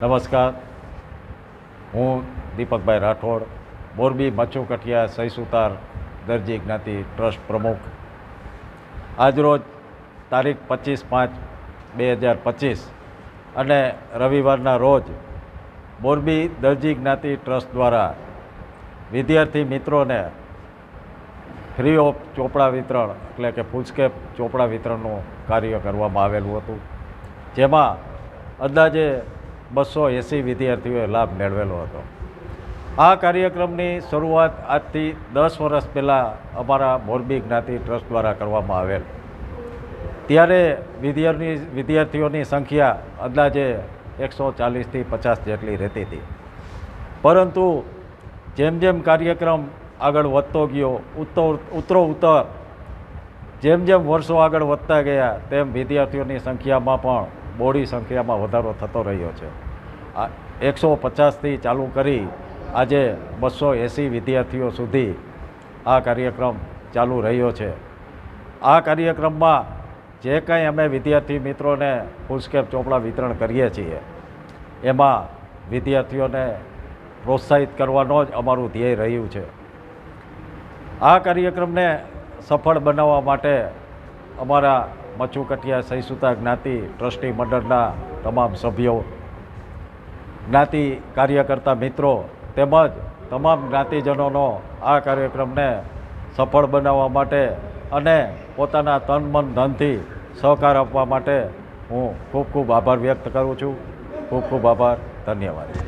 નમસ્કાર. હું દીપકભાઈ રાઠોડ, મોરબી મચ્છુ કઠિયા સહીસુતાર દરજી જ્ઞાતિ ટ્રસ્ટ પ્રમુખ. આજરોજ તારીખ પચીસ પાંચ બે હજાર પચીસ અને રવિવારના રોજ મોરબી દરજી જ્ઞાતિ ટ્રસ્ટ દ્વારા વિદ્યાર્થી મિત્રોને ફ્રી ઓફ ચોપડા વિતરણ એટલે કે ફૂલસ્કેપ ચોપડા વિતરણનું કાર્ય કરવામાં આવેલું હતું. જેમાં અંદાજે બસો એંસી વિદ્યાર્થીઓએ લાભ મેળવેલો હતો. આ કાર્યક્રમની શરૂઆત આજથી દસ વર્ષ પહેલાં અમારા મોરબી જ્ઞાતિ ટ્રસ્ટ દ્વારા કરવામાં આવેલ. ત્યારે વિદ્યાર્થી, વિદ્યાર્થીઓની સંખ્યા અંદાજે એકસો ચાલીસથી પચાસ જેટલી રહેતી હતી. પરંતુ જેમ જેમ કાર્યક્રમ આગળ વધતો ગયો, ઉત્તર, ઉત્તરો ઉત્તર, જેમ જેમ વર્ષો આગળ વધતા ગયા, તેમ વિદ્યાર્થીઓની સંખ્યામાં પણ બોડી સંખ્યામાં વધારો થતો રહ્યો છે. આ એકસો પચાસથી ચાલુ કરી આજે બસો એંસી વિદ્યાર્થીઓ સુધી આ કાર્યક્રમ ચાલુ રહ્યો છે. આ કાર્યક્રમમાં જે કંઈ અમે વિદ્યાર્થી મિત્રોને ફૂલસ્કેપ ચોપડા વિતરણ કરીએ છીએ, એમાં વિદ્યાર્થીઓને પ્રોત્સાહિત કરવાનો જ અમારું ધ્યેય રહ્યું છે. આ કાર્યક્રમને સફળ બનાવવા માટે અમારા મચ્છુ કઠિયા સહીસુતા જ્ઞાતિ ટ્રસ્ટી મંડળના તમામ સભ્યો, જ્ઞાતિ કાર્યકર્તા મિત્રો તેમજ તમામ જ્ઞાતિજનોનો આ કાર્યક્રમને સફળ બનાવવા માટે અને પોતાના તન મન ધનથી સહકાર આપવા માટે હું ખૂબ ખૂબ આભાર વ્યક્ત કરું છું. ખૂબ ખૂબ આભાર. ધન્યવાદ.